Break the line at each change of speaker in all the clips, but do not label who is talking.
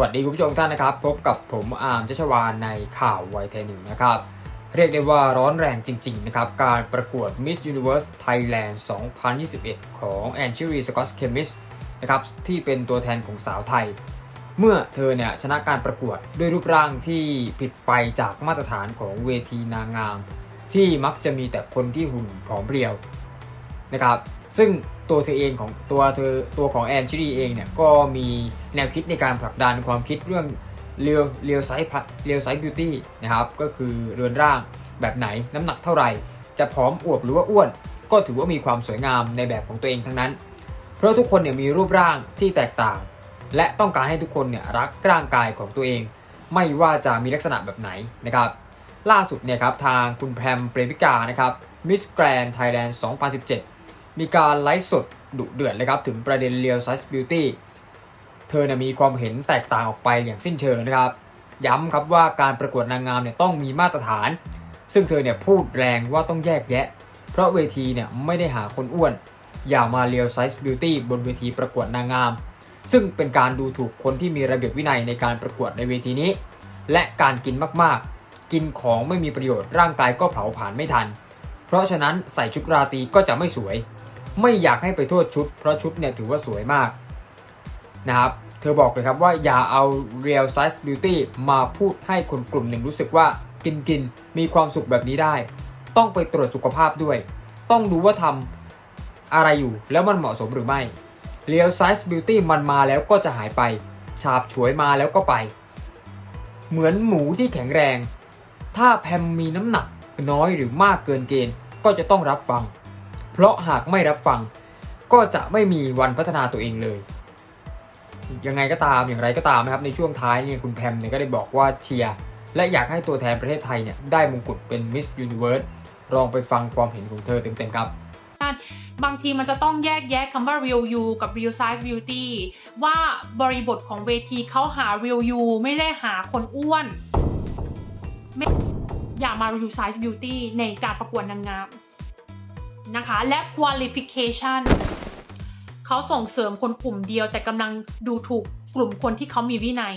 วัสดีคุณผู้ชมท่านนะครับ พบกับผมอาร์มเจชวานในข่าวไวเทนิวนะครับ เรียกได้ว่าร้อนแรงจริง ๆ นะครับ การประกวด Miss Universe Thailand 2021 ของ a n g e l i Scott Chemist นะครับที่เป็นตัวแทนของสาวไทย เมื่อเธอเนี่ยชนะการประกวดด้วยรูปร่างที่ผิดไปจากมาตรฐานของเวทีนางงาม ที่มักจะมีแต่คนที่หุ่นผอมเพรียวนะครับ ซึ่งตัวเธอเองของตัวเธอตัวของแอนชิลีเองเนี่ยก็มีแนวคิดในการผลักดันความคิดเรื่องเรียวเรียวไซส์เรียวไซส์บิวตี้นะครับก็คือเรือนร่างแบบไหนน้ำหนักเท่าไหร่ จะผอมอวบหรือว่าอ้วน ก็ถือว่ามีความสวยงามในแบบของตัวเองทั้งนั้น เพราะทุกคนเนี่ยมีรูปร่างที่แตกต่าง และต้องการให้ทุกคนเนี่ยรักร่างกายของตัวเอง ไม่ว่าจะมีลักษณะแบบไหนนะครับล่าสุดเนี่ยครับทางคุณแพรมเปรมิกานะครับมิสแกรนไทยแลนด์ 2017 มีการไลฟ์สดดุเดือดเลยครับ ถึงประเด็น Real Size Beauty เธอเนี่ยมีความเห็นแตกต่างออกไปอย่างสิ้นเชิงนะครับ ย้ำครับว่าการประกวดนางงามเนี่ยต้องมีมาตรฐาน ซึ่งเธอเนี่ยพูดแรงว่าต้องแยกแยะ เพราะเวทีเนี่ยไม่ได้หาคนอ้วน อย่ามา Real Size Beauty บนเวทีประกวดนางงาม ซึ่งเป็นการดูถูกคนที่มีระเบียบวินัยในการประกวดในเวทีนี้ และการกินมากๆ กินของไม่มีประโยชน์ร่างกายก็เผาผลาญไม่ทัน เพราะฉะนั้นใส่ชุดราตรีก็จะไม่สวย ไม่อยากให้ไปโทษชุด เพราะชุดเนี่ยถือว่าสวยมากนะครับ เธอบอกเลยครับว่าอย่าเอา real size beauty มาพูดให้คนกลุ่มหนึ่งรู้สึกว่ากินกินมีความสุขแบบนี้ได้ ต้องไปตรวจสุขภาพด้วย ต้องดูว่าทำอะไรอยู่แล้วมันเหมาะสมหรือไม่ real size beauty มันมาแล้วก็จะหายไป ฉาบฉวยมาแล้วก็ไป เหมือนหมูที่แข็งแรง ถ้าแพมมีน้ำหนักน้อยหรือมากเกินเกณฑ์ก็จะต้องรับฟัง เพราะหากไม่รับฟังก็จะไม่มีวันพัฒนาตัวเองเลย ยังไงก็ตามอย่างไรก็ตามนะครับในช่วงท้ายเนี่ยคุณแพมเนี่ยก็ได้บอกว่าเชียร์และอยากให้ตัวแทนประเทศไทยเนี่ยได้มงกุฎเป็น Miss Universe ลองไปฟังความเห็นของเธอเต็มๆครับ
บางทีมันจะต้องแยกแยะคำว่า real you กับ real size beauty ว่าบริบทของเวทีเขาหา real you ไม่ได้หาคนอ้วนอย่ามา real size beauty ในการประกวดนางงาม นะคะ และ qualification เขาส่งเสริมคนกลุ่มเดียว แต่กำลังดูถูกกลุ่มคนที่เขามีวินัย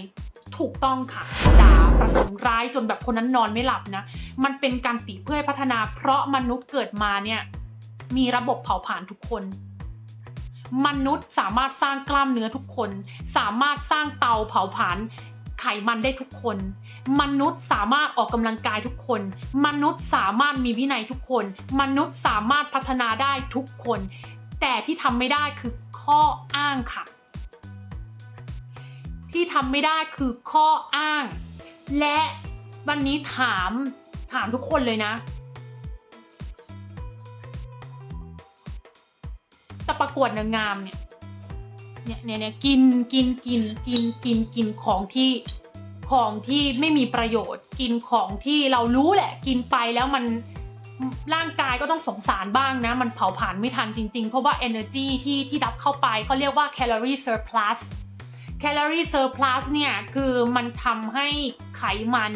ถูกต้องค่ะด่าประสงค์ร้ายจนแบบคนนั้นนอนไม่หลับนะ มันเป็นการติเพื่อให้พัฒนา เพราะมนุษย์เกิดมาเนี่ยมีระบบเผาผลาญทุกคน มนุษย์สามารถสร้างกล้ามเนื้อทุกคน สามารถสร้างเตาเผาผลาญ ไขมันได้ทุกคน มนุษย์สามารถออกกำลังกายทุกคน มนุษย์สามารถมีวินัยทุกคน มนุษย์สามารถพัฒนาได้ทุกคน แต่ที่ทำไม่ได้คือข้ออ้างค่ะ ที่ทำไม่ได้คือข้ออ้าง และวันนี้ถามถามทุกคนเลยนะจะประกวดนางงามเนี่ย เนี่ยเนี่ยเนี่ยกินกินกินกินกินกินของที่ของที่ไม่มีประโยชน์ กินของที่เรารู้แหละ กินไปแล้วมันร่างกายก็ต้องสงสารบ้างนะ มันเผาผลาญไม่ทันจริงๆ เพราะว่า energy ที่ที่รับเข้าไปเขาเรียกว่า calorie surplus calorie surplus เนี่ย คือมันทำให้ไขมัน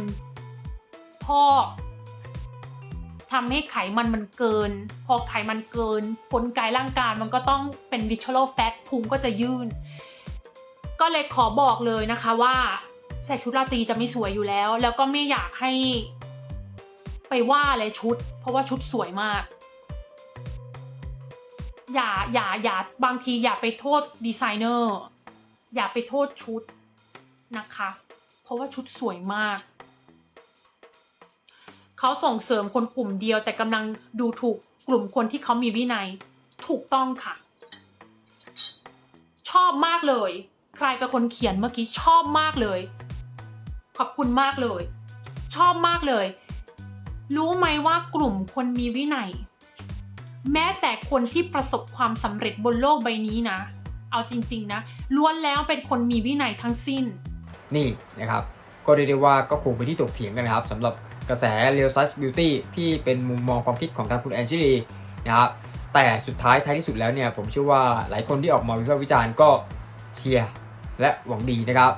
พอก ทำให้ไขมันมันเกิน พอไขมันเกินกลไกร่างกายมันก็ต้องเป็น visceral fat พุงก็จะยื่นก็เลยขอบอกเลยนะคะว่าใส่ชุดราตรีจะไม่สวยอยู่แล้ว แล้วก็ไม่อยากให้ไปว่าเลยชุด เพราะว่าชุดสวยมาก อย่าอย่าอย่าบางทีอย่าไปโทษดีไซเนอร์ อย่าไปโทษชุดนะคะ เพราะว่าชุดสวยมาก เขาส่งเสริมคนกลุ่มเดียวแต่กำลังดูถูกกลุ่มคนที่เขามีวินัย ถูกต้องค่ะ ชอบมากเลย ใครเป็นคนเขียนเมื่อกี้ชอบมากเลย ขอบคุณมากเลย ชอบมากเลย รู้ไหมว่ากลุ่มคนมีวินัย แม้แต่คนที่ประสบความสำเร็จบนโลกใบนี้นะ เอาจริง ๆ นะล้วนแล้วเป็นคนมีวินัยทั้งสิ้น
นี่นะครับ ก็เรียกได้ว่าก็คงเป็นที่ตกเถียงกันนะครับสำหรับ กระแส Real Size Beauty ที่เป็นมุมมองความคิดของทางคุณแอนชิลีนะครับแต่สุดท้ายท้ายที่สุดแล้วเนี่ยผมเชื่อว่าหลายคนที่ออกมาวิพากษ์วิจารณ์ก็เชียร์และหวังดีนะครับ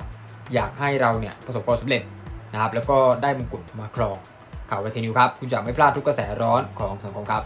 อยากให้เราเนี่ยประสบความสำเร็จนะครับแล้วก็ได้มงกุฎมาครองข่าวเวทีนิวครับ คุณจะไม่พลาดทุกกระแสร้อนของสังคมครับ